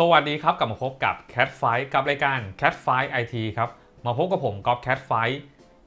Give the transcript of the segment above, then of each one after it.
สวัสดีครับกลับมาพบกับ Cat Fight กับรายการ Cat Fight IT ครับ มาพบกับผมกอล์ฟ Cat Fight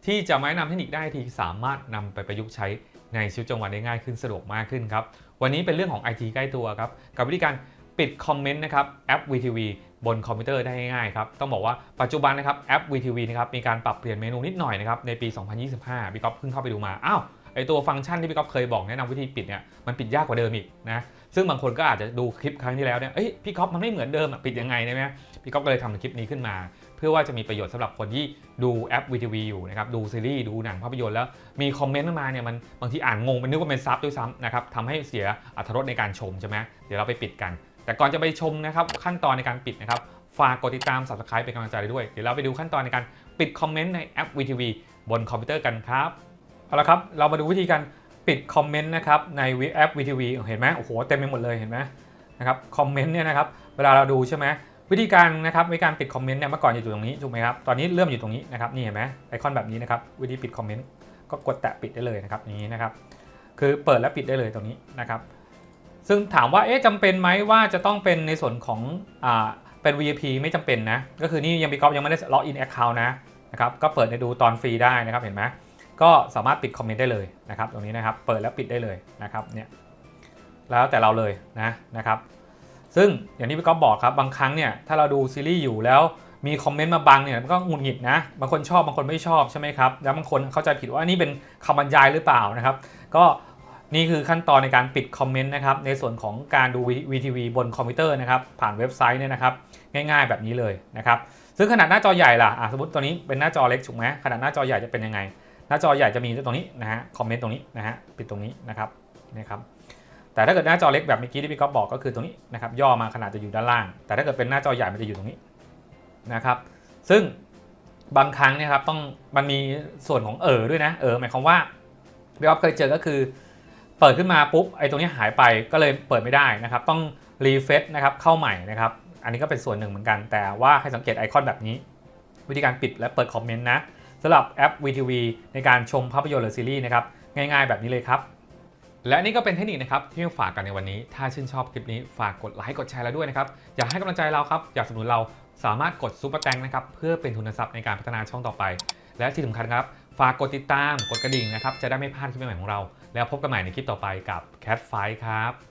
ที่จะมาแนะนำเทคนิคได้ที่สามารถนำไปประยุกต์ใช้ในชีวิตประจำวันได้ง่ายขึ้นสะดวกมากขึ้นครับ วันนี้เป็นเรื่องของ IT ใกล้ตัวครับ กับวิธีการปิดคอมเมนต์นะครับแอป VTV บนคอมพิวเตอร์ได้ง่ายๆครับ ต้องบอกว่าปัจจุบันนะครับแอป VTV นะครับมีการปรับเปลี่ยนเมนูนิดหน่อยนะครับในปี 2025พี่ก๊อฟเพิ่งเข้าไปดูมา อ้าวไอตัวฟังก์ชันที่พี่ก๊อฟเคยบอกแนะนำวิธีปิดเนี่ยมันปิดยากกว่าเดิมอีกนะ ซึ่งบางคนก็อาจจะดูคลิปครั้งที่แล้วเนี่ยเอ้ยพี่ก๊อฟมันไม่เหมือนเดิมอะปิดยังไงได้ไหมพี่ก๊อฟก็เลยทำคลิปนี้ขึ้นมา เพื่อว่าจะมีประโยชน์สำหรับคนที่ดูแอป VTV อยู่นะครับดูซีรีส์ดูหนังภาพยนตร์แล้วมีคอมเมนต์มาเนี่ยมันบางทีอ่านงงเป็นนึกว่าเป็นซับด้วยซ้ำนะครับทำให้เสียอรรถรสในการชมใช่ไหมเดี๋ยวเราไปปิดกัน แต่ก่อนจะไปชมนะครับขั้นตอนในการปิดนะครับฝากกดติดตาม subscribe เป็นกำลังใจด้วย เดี๋ยวเราไปดูขั้นตอนในการปิดคอมเมนต์ในแอป VTV บนคอมพิวเตอร์กันครับ เอาละครับ เรามาดูวิธีการ ปิดคอมเมนต์นะครับในแอป VTV เห็นไหมโอ้โหเต็มไปหมดเลยเห็นไหมนะครับคอมเมนต์เนี่ยนะครับเวลาเราดูใช่ไหมวิธีการนะครับวิธีการปิดคอมเมนต์เนี่ยเมื่อก่อนอยู่ตรงนี้ถูกไหมครับตอนนี้เริ่มอยู่ตรงนี้นะครับนี่เห็นไหมไอคอนแบบนี้นะครับวิธีปิดคอมเมนต์ก็กดแตะปิดได้เลยนะครับอย่างนี้นะครับคือเปิดและปิดได้เลยตรงนี้นะครับซึ่งถามว่าเอ๊ะจำเป็นไหมว่าจะต้องเป็นในส่วนของอ่าเป็น VIP ไม่จำเป็นนะก็คือนี่ยังมีก๊อฟยังไม่ได้ล็อกอินแอคเคาท์นะนะครับก็เปิดในดูตอนฟรีได้นะครับเห็นไหม ก็สามารถปิดคอมเมนต์ได้เลยนะครับตรงนี้นะครับเปิดแล้วปิดได้เลยนะครับเนี่ยแล้วแต่เราเลยนะนะครับซึ่งอย่างที่พี่ก๊อฟบอกครับบางครั้งเนี่ยถ้าเราดูซีรีส์อยู่แล้วมีคอมเมนต์มาบังเนี่ยมันก็หงุดหงิดนะบางคนชอบบางคนไม่ชอบใช่ไหมครับแล้วบางคนเข้าใจผิดว่านี่เป็นคำบรรยายหรือเปล่านะครับ ก็นี่คือขั้นตอนในการปิดคอมเมนต์นะครับในส่วนของการดู VTV บนคอมพิวเตอร์นะครับผ่านเว็บไซต์เนี่ยนะครับง่ายๆแบบนี้เลยนะครับซึ่งขนาดหน้าจอใหญ่ล่ะอะสมมติตัวนี้เป็นหน้าจอเล็กถูกไหมขนาดหน้าจอใหญ่จะเป็นยังไง หน้าจอใหญ่จะมีตรงนี้นะฮะคอมเมนต์ตรงนี้นะฮะปิดตรงนี้นะครับนี่ครับแต่ถ้าเกิดหน้าจอเล็กแบบเมื่อกี้ที่พี่ก๊อฟบอกก็คือตรงนี้นะครับย่อมาขนาดจะอยู่ด้านล่าง แต่ถ้าเกิดเป็นหน้าจอใหญ่มันจะอยู่ตรงนี้นะครับ ซึ่งบางครั้งเนี่ยครับต้องมันมีส่วนของเออด้วยนะเออหมายความว่าพี่ก๊อฟเคยเจอก็คือ เปิดขึ้นมาปุ๊บไอ้ตรงนี้หายไปก็เลยเปิดไม่ได้นะครับ ต้องรีเฟซนะครับเข้าใหม่นะครับอันนี้ก็เป็นส่วนหนึ่งเหมือนกัน แต่ว่าให้สังเกตไอคอนแบบนี้ วิธีการปิดและเปิดคอมเมนต์นะ สำหรับแอป VTV ในการชมภาพยนตร์หรือซีรีส์นะครับง่ายๆแบบนี้เลยครับ และนี่ก็เป็นเทคนิคนะครับที่มาฝากกันในวันนี้ ถ้าชื่นชอบคลิปนี้ฝากกดไลค์กดแชร์แล้วด้วยนะครับอยากให้กำลังใจเราครับอยากสนับสนุนเราสามารถกดซุปเปอร์แตงนะครับเพื่อเป็นทุนทรัพย์ในการพัฒนาช่องต่อไป และที่สำคัญครับฝากกดติดตามกดกระดิ่งนะครับจะได้ไม่พลาดคลิปใหม่ๆของเรา แล้วพบกันใหม่ในคลิปต่อไปกับ Cat Fight ครับ